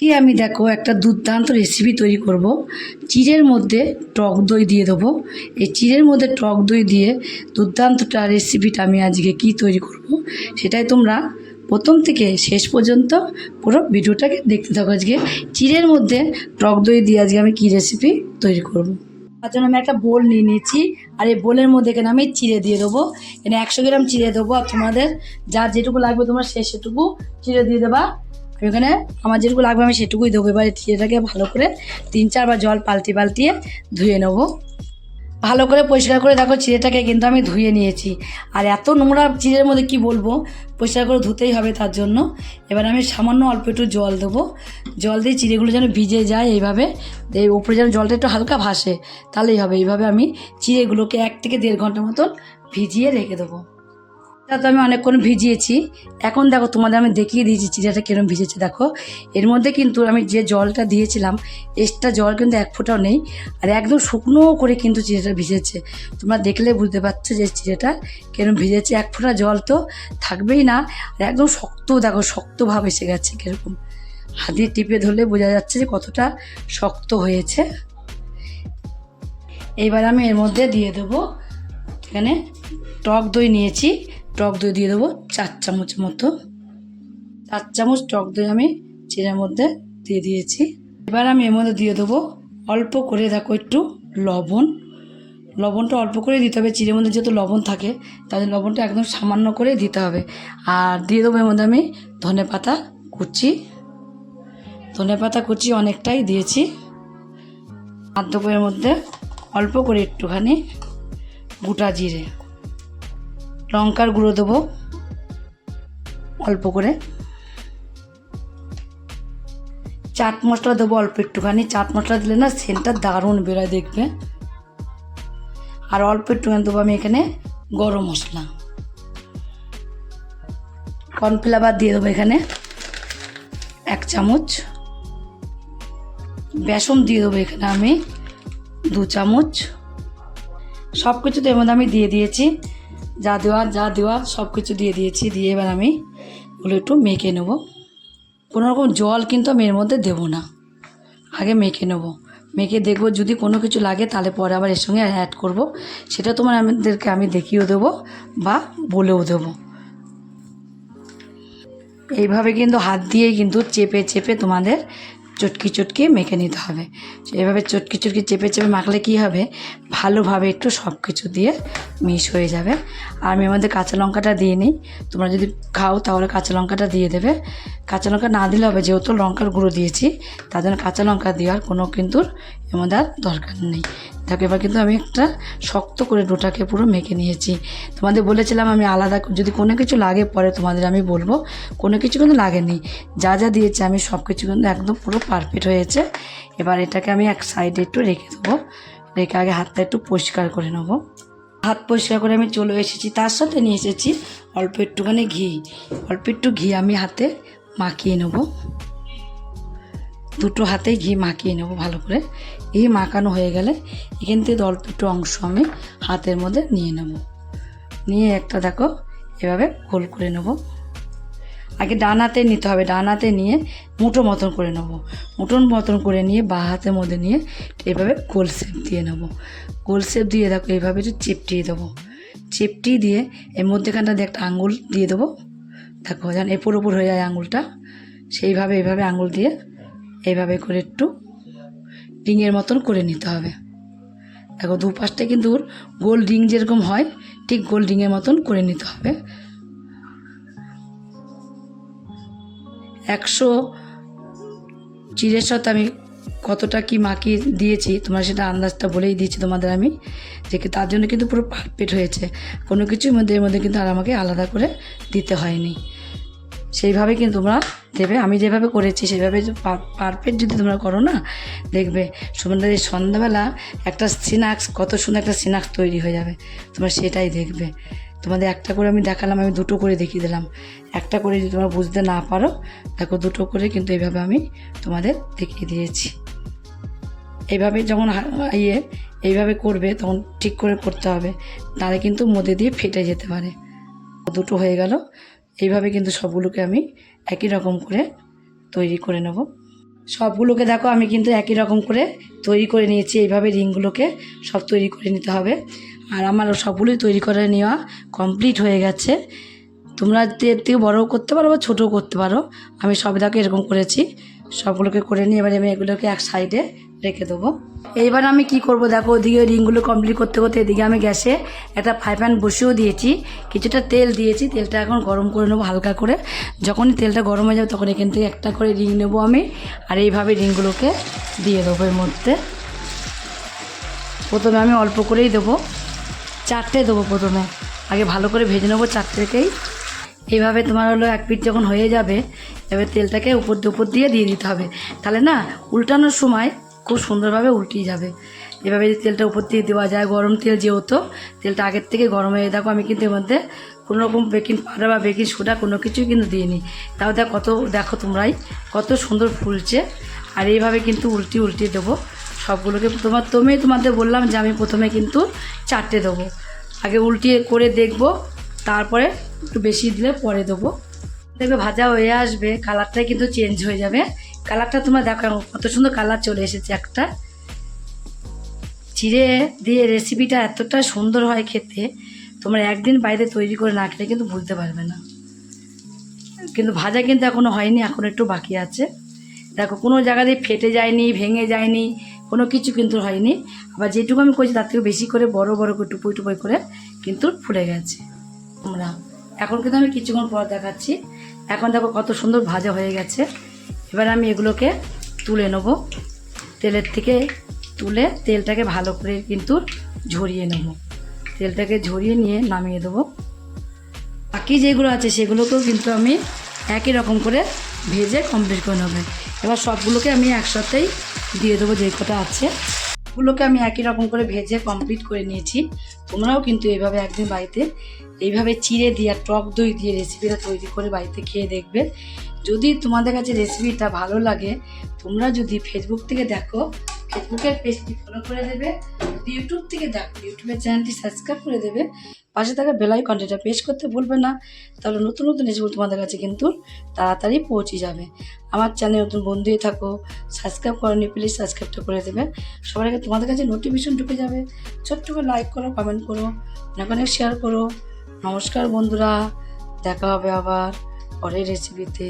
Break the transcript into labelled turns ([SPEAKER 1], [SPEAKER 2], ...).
[SPEAKER 1] কি আমি দেখো একটা দুর্দান্ত রেসিপি তৈরি করব। চিড়ের মধ্যে টক দই দিয়ে দেবো। এই চিড়ের মধ্যে টক দই দিয়ে দুর্দান্তটা রেসিপিটা আমি আজকে কি তৈরি করব সেটাই তোমরা প্রথম থেকে শেষ পর্যন্ত পুরো ভিডিওটাকে দেখতে থাকো আজকে। চিড়ের মধ্যে টক দই দিয়ে আজকে আমি কি রেসিপি তৈরি করব। তার জন্য আমি একটা বোল নিয়ে নিয়েছি। আর এই বোলের মধ্যে এখানে আমি চিড়ে দিয়ে দেবো। এখানে একশো গ্রাম চিড়ে দেবো। আর তোমাদের যা যেটুকু লাগবে তোমার সে সেটুকু চিড়ে দিয়ে দেবা। আমি এখানে আমার যেটুকু লাগবে আমি সেটুকুই দেবো। এবার চিড়েটাকে ভালো করে তিন চারবার জল পাল্টি পাল্টিয়ে ধুয়ে নেব। ভালো করে পরিষ্কার করে দেখো চিড়েটাকে কিন্তু আমি ধুয়ে নিয়েছি। আর এত নোংরা চিড়ের মধ্যে কি বলব? পরিষ্কার করে ধুতেই হবে তার জন্য। এবার আমি সামান্য অল্প একটু জল দেবো। জল দিয়ে চিড়েগুলো যেন ভিজে যায় এইভাবে। এই উপরে যেন জলটা একটু হালকা ভাসে, তাহলেই হবে। এইভাবে আমি চিড়েগুলোকে এক থেকে দেড় ঘণ্টা মতন ভিজিয়ে রেখে দেবো। এটা তো আমি অনেকক্ষণ ভিজিয়েছি। এখন দেখো তোমাদের আমি দেখিয়ে দিয়েছি চিড়াটা কিরম ভিজেছে, দেখো। এর মধ্যে কিন্তু আমি যে জলটা দিয়েছিলাম, এক্সট্রা জল কিন্তু এক ফোঁটাও নেই। আর একদম শুকনো করে কিন্তু চিড়েটা ভিজেছে। তোমরা দেখলে বুঝতে পারছ যে চিড়েটা কিরম ভিজেছে। এক ফোঁটা জল তো থাকবেই না। আর একদম শক্ত, দেখো, শক্ত ভাব এসে গেছে কীরকম। হাত দিয়ে টিপে ধরলে বোঝা যাচ্ছে যে কতটা শক্ত হয়েছে। এইবার আমি এর মধ্যে দিয়ে দেবো, এখানে টক দই নিয়েছি। টক দই দিয়ে দেবো চার চামচ মতো। চার চামচ টক দই আমি চিড়ের মধ্যে দিয়ে দিয়েছি। এবার আমি এর মধ্যে দিয়ে দেবো অল্প করে দেখো একটু লবণ। লবণটা অল্প করে দিতে হবে চিড়ের মধ্যে যেহেতু লবণ থাকে তাদের লবণটা একদম সামান্য করে দিতে হবে। আর দিয়ে দেবো এর মধ্যে আমি ধনে পাতা কুচি। ধনে পাতা কুচি অনেকটাই দিয়েছি। আর মধ্যে অল্প করে একটুখানি গোটা জিরে। লঙ্কার গুঁড়ো দেবো। অল্প করে। চাট মশলা দেবো অল্প একটুখানি। চাট মশলা দিলে না সেন্টটা দারুণ বেরোয় দেখবে। আর অল্প একটুখানি দেবো আমি এখানে গরম মশলা। কর্নফ্লাওয়ার দিয়ে দেবো এখানে এক চামচ। বেসন দিয়ে দেবো এখানে আমি দু চামচ। সব কিছু তো এর মধ্যে আমি দিয়ে দিয়েছি যা দেওয়া যা দেওয়া সব কিছু দিয়ে দিয়েছি। দিয়ে এবার আমি ওগুলো একটু মেখে নেব। কোনো রকম জল কিন্তু আমি এর মধ্যে দেবো না। আগে মেখে নেব। মেখে দেখব যদি কোনো কিছু লাগে তাহলে পরে আবার এর সঙ্গে অ্যাড করব। সেটা তোমার আমাদেরকে আমি দেখিয়েও দেবো বা বলেও দেবো। এইভাবে কিন্তু হাত দিয়েই কিন্তু চেপে চেপে তোমাদের চটকি চটকি মেখে নিতে হবে। এভাবে চটকি চটকি চেপে চেপে মাখলে কি হবে? ভালোভাবে একটু সব কিছু দিয়ে মিশ হয়ে যাবে। আর আমি আমাদের কাঁচা লঙ্কাটা দিয়ে নিই। তোমরা যদি খাও তাহলে কাঁচা লঙ্কাটা দিয়ে দেবে। কাঁচা লঙ্কা না দিলে হবে, যেহেতু লঙ্কার গুঁড়ো দিয়েছি, তার জন্য কাঁচা লঙ্কা দেওয়ার কোনো কিন্তু এর মধ্যে আর দরকার নেই। দেখো এবার কিন্তু আমি একটা শক্ত করে ডোটাকে পুরো মেখে নিয়েছি। তোমাদের বলেছিলাম আমি আলাদা যদি কোনো কিছু লাগে পরে তোমাদের আমি বলব, কোনো কিছু কিন্তু লাগেনি। যা যা দিয়েছি আমি সব কিছু কিন্তু একদম পুরো পারফেক্ট হয়েছে। এবার এটাকে আমি এক সাইডে একটু রেখে দেবো। রেখে আগে হাতটা একটু পরিষ্কার করে নেব। হাত পরিষ্কার করে আমি চলে এসেছি। তার সাথে নিয়ে এসেছি অল্প একটুখানি ঘি। অল্প একটু ঘি আমি হাতে মাখিয়ে নেব। দুটো হাতে ঘি মাখিয়ে নেব ভালো করে। ঘি মাখানো হয়ে গেলে এখান থেকে অল্প একটু অংশ আমি হাতের মধ্যে নিয়ে নেব। নিয়ে একটা দেখো, এভাবে গোল করে নেব। আগে ডানাতে নিতে হবে ডানাতে নিয়ে মুঠো মতন করে নেব। মুঠোর মতন করে নিয়ে বা হাতের মধ্যে নিয়ে এভাবে গোল শেপ দিয়ে নেব। গোল শেপ দিয়ে দেখো এইভাবে একটু চিপটিয়ে দেবো। চিপটিয়ে দিয়ে এর মধ্যেখানটা দিয়ে একটা আঙুল দিয়ে দেবো। দেখো, যেন এপর ওপর হয়ে যায় আঙুলটা সেইভাবে এইভাবে আঙুল দিয়ে এইভাবে করে একটু রিংয়ের মতন করে নিতে হবে। দেখো দুপাশটা কিন্তু গোল রিং যেরকম হয়, ঠিক গোল রিংয়ের মতন করে নিতে হবে। একশো চিড়ের সাথে আমি কতটা কি মাখিয়ে দিয়েছি, তোমার সেটা আন্দাজটা বলেই দিয়েছি তোমাদের আমি, যে তার জন্য কিন্তু পুরো পারফেক্ট হয়েছে। কোনো কিছুর মধ্যে এর মধ্যে কিন্তু আর আমাকে আলাদা করে দিতে হয়নি। সেইভাবে কিন্তু তোমরা দেবে? আমি যেভাবে করেছি সেভাবে পারফেক্ট যদি তোমরা করো না, দেখবে সুন্দর এই সন্ধ্যাবেলা একটা স্ন্যাক্স কত সুন্দর একটা স্ন্যাক্স তৈরি হয়ে যাবে। তোমরা সেটাই দেখবে। তোমাদের একটা করে আমি দেখালাম, আমি দুটো করে দেখিয়ে দিলাম। একটা করে যদি তোমরা বুঝতে না পারো, দেখো দুটো করে কিন্তু এইভাবে আমি তোমাদের দেখিয়ে দিয়েছি। এইভাবে যখন ইয়ে এইভাবে করবে, তখন ঠিক করে করতে হবে। তাহলে কিন্তু মধ্যে দিয়ে ফেটে যেতে পারে। দুটো হয়ে গেল। এইভাবে কিন্তু সবগুলোকে আমি একই রকম করে তৈরি করে নেব। সবগুলোকে দেখো, আমি কিন্তু একই রকম করে তৈরি করে নিয়েছি। এইভাবে রিংগুলোকে সব তৈরি করে নিতে হবে। আর আমার সবগুলোই তৈরি করে নেওয়া কমপ্লিট হয়ে গেছে। তোমরা এর থেকে বড়ও করতে পারো বা ছোটো করতে পারো। আমি সব দেখো এরকম করেছি। সবগুলোকে করে নিয়ে এবারে আমি এগুলোকে এক সাইডে রেখে দেবো। এইবার আমি কি করব? দেখো, ওদিকে রিংগুলো কমপ্লিট করতে করতে এদিকে আমি গ্যাসে একটা ফ্রাই প্যান বসিয়েও দিয়েছি। কিছুটা তেল দিয়েছি, তেলটা এখন গরম করে নেব হালকা করে। যখনই তেলটা গরম হয়ে যাবে তখন এখান থেকে একটা করে রিং নেব আমি। আর এইভাবে রিংগুলোকে দিয়ে দেবো এর মধ্যে। প্রথমে আমি অল্প করেই দেবো। চারটে দেবো প্রথমে। আগে ভালো করে ভেজে নেব চারটেকেই। এইভাবে তোমার হলো এক পিঠ যখন হয়ে যাবে, এবার তেলটাকে উপর উপর দিয়ে দিয়ে দিতে হবে। তাহলে না, উল্টানোর সময় খুব সুন্দরভাবে উল্টিয়ে যাবে। এভাবে যদি তেলটা উপর দিয়ে দেওয়া যায়, গরম তেল যেহেতু, তেলটা আগের থেকে গরম হয়ে, দেখো আমি কিন্তু এর মধ্যে কোনো রকম বেকিং পাউডার বা বেকিং সোডা কোনো কিছুই কিন্তু দিইনি। তাও দেখ কত, দেখো তোমরাই, কত সুন্দর ফুলছে। আর এইভাবে কিন্তু উল্টি উল্টিয়ে দেবো। সবগুলোকে তোমার তুমি তোমাদের বললাম যে আমি প্রথমে কিন্তু চারটে দেবো। আগে উল্টিয়ে করে দেখব, তারপরে একটু বেশি দিলে পরে দেবো। দেখবে ভাজা হয়ে আসবে কালারটাই কিন্তু চেঞ্জ হয়ে যাবে। কালারটা তোমরা দেখো, কত সুন্দর কালার চলে এসেছে একটা। চিড়ে দিয়ে রেসিপিটা এতটা সুন্দর হয় খেতে, তোমরা একদিন বাইরে তৈরি করে না খেলে কিন্তু বুঝতে পারবে না। কিন্তু ভাজা কিন্তু এখনও হয়নি, এখন একটু বাকি আছে। দেখো, কোনো জায়গা দিয়ে ফেটে যায়নি, ভেঙে যায়নি, কোনো কিছু কিন্তু হয়নি। আবার যেটুকু আমি করেছি, তার থেকে বেশি করে বড় বড় করে, টুপুই টুপুই করে কিন্তু ফুলে গেছে। তোমরা এখন কিন্তু আমি কিছুক্ষণ পর দেখাচ্ছি। এখন দেখো কত সুন্দর ভাজা হয়ে গেছে। এবার আমি এগুলোকে তুলে নেব। তেলের থেকে তুলে তেলটাকে ভালো করে কিন্তু ঝরিয়ে নেব। তেলটাকে ঝরিয়ে নিয়ে নামিয়ে দেবো। বাকি যেগুলো আছে সেগুলোকেও কিন্তু আমি একই রকম করে ভেজে কমপ্লিট করে নেবে। এবার সবগুলোকে আমি একসাথেই দিয়ে দেবো যে কটা আছে। গুলোকে আমি একই রকম করে ভেজে কমপ্লিট করে নিয়েছি। তোমরাও কিন্তু এভাবে একদিন বাড়িতে এইভাবে চিড়ে দিয়ে, টক দই দিয়ে রেসিপিটা তৈরি করে বাড়িতে খেয়ে দেখবে। যদি তোমাদের কাছে রেসিপিটা ভালো লাগে, তোমরা যদি ফেসবুক থেকে দেখো ফেসবুকের পেজটি ফলো করে দেবে, যদি ইউটিউব থেকে দেখো ইউটিউবের চ্যানেলটি সাবস্ক্রাইব করে দেবে, পাশে থাকা বেলাই কন্টেন্টটা পেশ করতে ভুলবে না, তাহলে নতুন নতুন রেসিপি তোমাদের কাছে কিন্তু তাড়াতাড়ি পৌঁছে যাবে। আমার চ্যানেল নতুন বন্ধু হয়ে থাকো সাবস্ক্রাইব করনি প্লিজ সাবস্ক্রাইবটা করে দেবে। সবার আগে তোমাদের কাছে নোটিফিকেশন ঢুকে যাবে। ছোট্ট করে লাইক করো কমেন্ট করো, অনেক অনেক শেয়ার করো। নমস্কার বন্ধুরা দেখা হবে আবার পরের রেসিপিতে